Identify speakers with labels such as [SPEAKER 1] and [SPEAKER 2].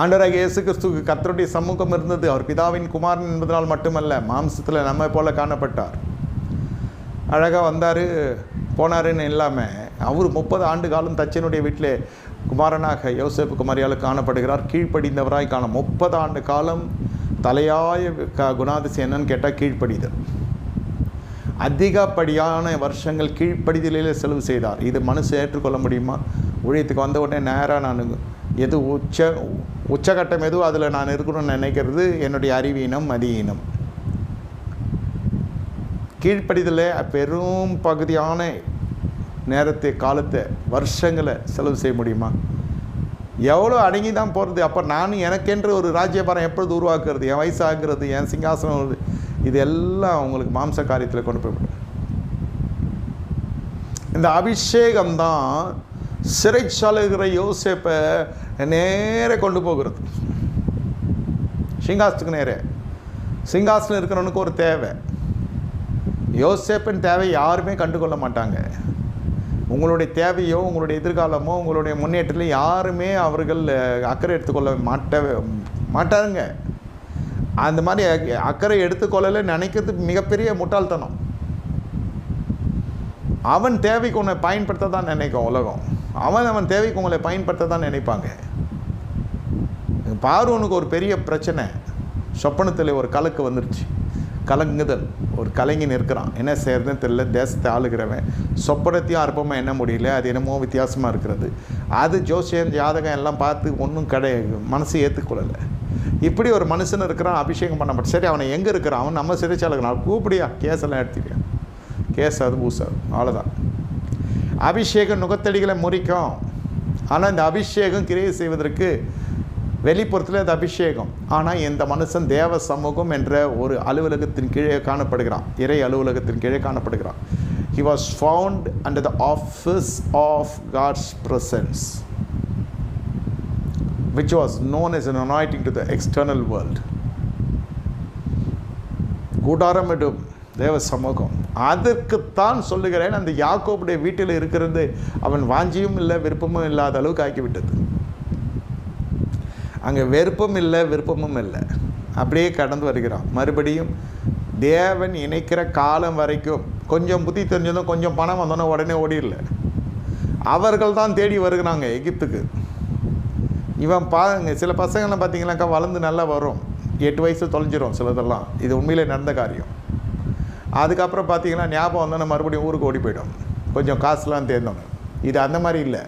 [SPEAKER 1] ஆண்டராக இயேசு கிறிஸ்துக்கு கர்த்தருடைய சமூகம் இருந்தது. அவர் பிதாவின் குமாரன் என்பதனால் மட்டுமல்ல மாம்சத்தில் நம்மை போல காணப்பட்டார். அழகாக வந்தார் போனாருன்னு இல்லாமல் அவர் முப்பது ஆண்டு காலம் தச்சனுடைய வீட்டிலே குமாரனாக யோசேப்பு குமாரியால் காணப்படுகிறார். கீழ்ப்படிந்தவராய் காண முப்பது ஆண்டு காலம் தலையாய க குணாதிசயம் என்னன்னு கேட்டால் கீழ்ப்படிதல். அதிகப்படியான வருஷங்கள் கீழ்ப்படிதலிலே செலவு செய்தார். இது மனசு ஏற்றுக்கொள்ள முடியுமா? ஊழியத்துக்கு வந்த உடனே நேராக நான் எது உச்ச உச்சகட்டம் எதுவும் அதில் நான் இருக்கணும்னு நினைக்கிறது என்னுடைய அறிவீனம் மதியீனம். கீழ்ப்படிதல பெரும் பகுதியான நேரத்தை காலத்தை வருஷங்களை செலவு செய்ய முடியுமா? எவ்வளோ அடங்கி தான் போகிறது அப்போ நான் எனக்கென்று ஒரு ராஜ்யபாரம் எப்பொழுது உருவாக்குறது? என் வயசாகிறது என் சிங்காசனம் இது எல்லாம் அவங்களுக்கு மாம்ச காரியத்தில் கொண்டு போய் இந்த அபிஷேகம் தான் சிறைச்சாலுகிற யோசேப்பை நேரே கொண்டு போகிறது. சிங்காசத்துக்கு நேரே. சிங்காசனம் இருக்கிறவனுக்கு ஒரு தேவை. யோசேப்பின் தேவை யாருமே கண்டுகொள்ள மாட்டாங்க. உங்களுடைய தேவையோ உங்களுடைய எதிர்காலமோ உங்களுடைய முன்னேற்றத்தில் யாருமே அவர்கள் அக்கறை எடுத்துக்கொள்ள மாட்ட மாட்டாருங்க. அந்த மாதிரி அக்- அக்கறை எடுத்துக்கொள்ளலை நினைக்கிறது மிகப்பெரிய முட்டாள்தனம். அவன் தேவைக்கு உன்னை பயன்படுத்த தான் நினைக்கும் உலகம். அவன் அவன் தேவைக்கு உங்களை பயன்படுத்த தான் நினைப்பாங்க. பார்வனுக்கு ஒரு பெரிய பிரச்சனை. சொப்பனத்தில் ஒரு கலக்கு வந்துருச்சு. கலங்குதல். ஒரு கலைஞன் இருக்கிறான் என்ன செய்யறதுன்னு தெரியல. தேசத்தை ஆளுகிறவன். சொப்பனத்தையும் அற்பமாக என்ன முடியல. அது என்னமோ வித்தியாசமாக இருக்கிறது. அது ஜோசியம் ஜாதகம் எல்லாம் பார்த்து ஒன்றும் கிடையாது மனசு ஏற்றுக்கொள்ளலை இப்படி ஒரு மனுஷன் இருக்கிறான். அபிஷேகம் பண்ணப்பட்ட சரி அவனை எங்கே இருக்கிறான்? அவன் நம்ம சிறைச்சாலுக்கு கூப்பிடியா? கேஸெல்லாம் எடுத்துக்கியா? கேஸ் அது பூசாது. அவ்வளோதான் அபிஷேகம் நுகத்தடிகளை முறிக்கும். ஆனால் இந்த அபிஷேகம் கிரியை செய்வதற்கு வெளிப்புறத்தில் அது அபிஷேகம். ஆனால் இந்த மனுஷன் தேவ சமூகம் என்ற ஒரு அலுவலகத்தின் கீழே காணப்படுகிறான். இறை அலுவலகத்தின் கீழே காணப்படுகிறான். He was found under the office of God's presence which was known as an anointing to the external world கூடாரமிடும் தேவ சமூகம். அதற்குத்தான் சொல்லுகிறேன் அந்த யாக்கோபுடைய வீட்டில் இருக்கிறது அவன் வாஞ்சியும் இல்லை விருப்பமும் இல்லாத அளவுக்கு ஆக்கிவிட்டது. அங்கே வெறுப்பும் இல்லை விருப்பமும் இல்லை. அப்படியே கடந்து வருகிறான். மறுபடியும் தேவன் இணைக்கிற காலம் வரைக்கும் கொஞ்சம் புத்தி தெரிஞ்சதும் கொஞ்சம் பணம் வந்தோன்னே உடனே ஓடிடல. அவர்கள் தான் தேடி வருகிறாங்க எகிப்துக்கு. இவன் பாருங்க சில பசங்கள்லாம் பார்த்தீங்கன்னாக்கா வளர்ந்து நல்லா வரும். எட்டு வயசு தொலைஞ்சிரும் சிலதெல்லாம். இது உண்மையிலே நடந்த காரியம். அதுக்கப்புறம் பார்த்தீங்கன்னா ஞாபகம் வந்தோன்னே மறுபடியும் ஊருக்கு ஓடி போயிடும். கொஞ்சம் காசுலாம் தேர்ந்தோம் இது அந்த மாதிரி இல்லை.